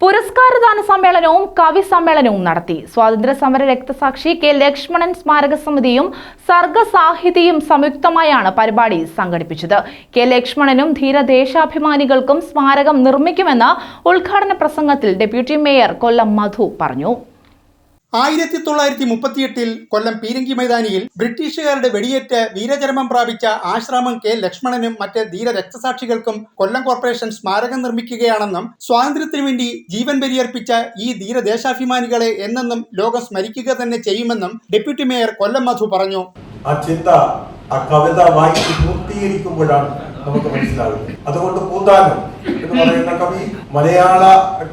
പുരസ്കാരദാന സമ്മേളനവും കവി സമ്മേളനവും നടത്തി. സ്വാതന്ത്ര്യ സമര രക്തസാക്ഷി കെ. ലക്ഷ്മണൻ സ്മാരക സമിതിയും സർഗ സാഹിതിയും സംയുക്തമായാണ് പരിപാടി സംഘടിപ്പിച്ചത്. കെ. ലക്ഷ്മണനും ധീരദേശാഭിമാനികൾക്കും സ്മാരകം നിർമ്മിക്കുമെന്ന് ഉദ്ഘാടന പ്രസംഗത്തിൽ ഡെപ്യൂട്ടി മേയർ കൊല്ലം മധു പറഞ്ഞു. ആയിരത്തി തൊള്ളായിരത്തി മുപ്പത്തിയെട്ടിൽ കൊല്ലം പീരങ്കി മൈതാനിയിൽ ബ്രിട്ടീഷുകാരുടെ വെടിയേറ്റ് വീരചരമം പ്രാപിച്ച ആശ്രാമം കെ ലക്ഷ്മണനും മറ്റ് ധീര രക്തസാക്ഷികൾക്കും കൊല്ലം കോർപ്പറേഷൻ സ്മാരകം നിർമ്മിക്കുകയാണെന്നും സ്വാതന്ത്ര്യത്തിനു വേണ്ടി ജീവൻ ബലിയർപ്പിച്ച ഈ ധീര ദേശാഭിമാനികളെ എന്നെന്നും ലോകം സ്മരിക്കുക തന്നെ ചെയ്യുമെന്നും ഡെപ്യൂട്ടി മേയർ കൊല്ലം മധു പറഞ്ഞു. ആ ചിന്ത ആ കവിത വായിച്ച് പൂർത്തീകരിക്കുമ്പോഴാണ് നമുക്ക് മനസ്സിലാകുന്നത്. അതുകൊണ്ട് പൂന്താനം എന്ന് പറയുന്ന കവി മലയാള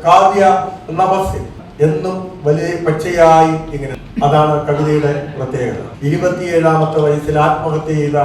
കാവ്യ നമസ് എന്നും വലിയ പച്ചയായി ഇങ്ങനെ. അതാണ് കവിതയുടെ പ്രത്യേകത. ഇരുപത്തിയേഴാമത്തെ വയസ്സിൽ ആത്മഹത്യ ചെയ്ത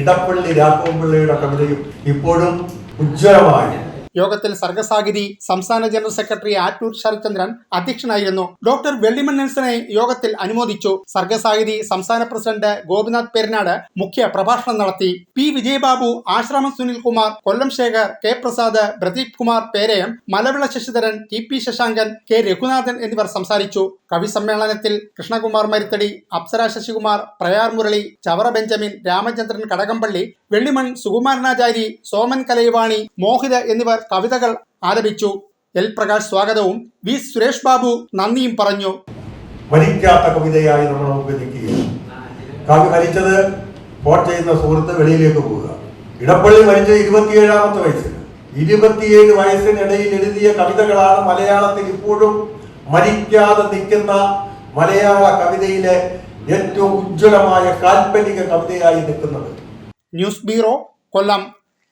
ഇടപ്പള്ളി രാഘവൻപിള്ളയുടെ കവിതയും ഇപ്പോഴും ഉജ്ജ്വലമായി. യോഗത്തിൽ സർഗസാഗിരി സംസ്ഥാന ജനറൽ സെക്രട്ടറി ആറ്റൂർ ശരത്ചന്ദ്രൻ അധ്യക്ഷനായിരുന്നു. ഡോക്ടർ വെള്ളിമൺ നെൽസനെ യോഗത്തിൽ അനുമോദിച്ചു. സർഗസാഗിരി സംസ്ഥാന പ്രസിഡന്റ് ഗോപിനാഥ് പെരുനാട് മുഖ്യ പ്രഭാഷണം നടത്തി. P Vijayababu Asramam Sunilkumar Kollam Sekhar K Prasad Pradeep Kumar Perayam Malavila Sasidharan T P Sasankan K Raghunathan എന്നിവർ സംസാരിച്ചു. കവി സമ്മേളനത്തിൽ കൃഷ്ണകുമാർ മരുത്തടി അപ്സര ശശികുമാർ പ്രയാർ മുരളി ചവറ ബെഞ്ചമിൻ രാമചന്ദ്രൻ കടകംപള്ളി വെള്ളിമൺ സുകുമാരനാചാരി സോമൻ കലൈവാണി മോഹിത എന്നിവർ കവിതകൾ ആലപിച്ചു. എൽ പ്രകാശ് സ്വാഗതവും. വി സുരേഷ് ബാബു നന്ദിയും പറഞ്ഞു. മരിക്കാത്ത കവിതയായി നമ്മൾ കവി മരിച്ചത് ചെയ്യുന്ന സുഹൃത്ത് വെളിയിലേക്ക് പോവുക. ഇടപ്പള്ളി മരിച്ചത് ഇരുപത്തിയേഴാമത്തെ വയസ്സിൽ. ഇരുപത്തിയേഴ് വയസ്സിനിടയിൽ എഴുതിയ കവിതകളാണ് മലയാളത്തിൽ ഇപ്പോഴും മരിക്കാതെ നിൽക്കുന്ന മലയാള കവിതയിലെ ഏറ്റവും ഉജ്ജ്വലമായ കാൽപ്പനിക കവിതയായി നിൽക്കുന്നത്. News bureau Kollam.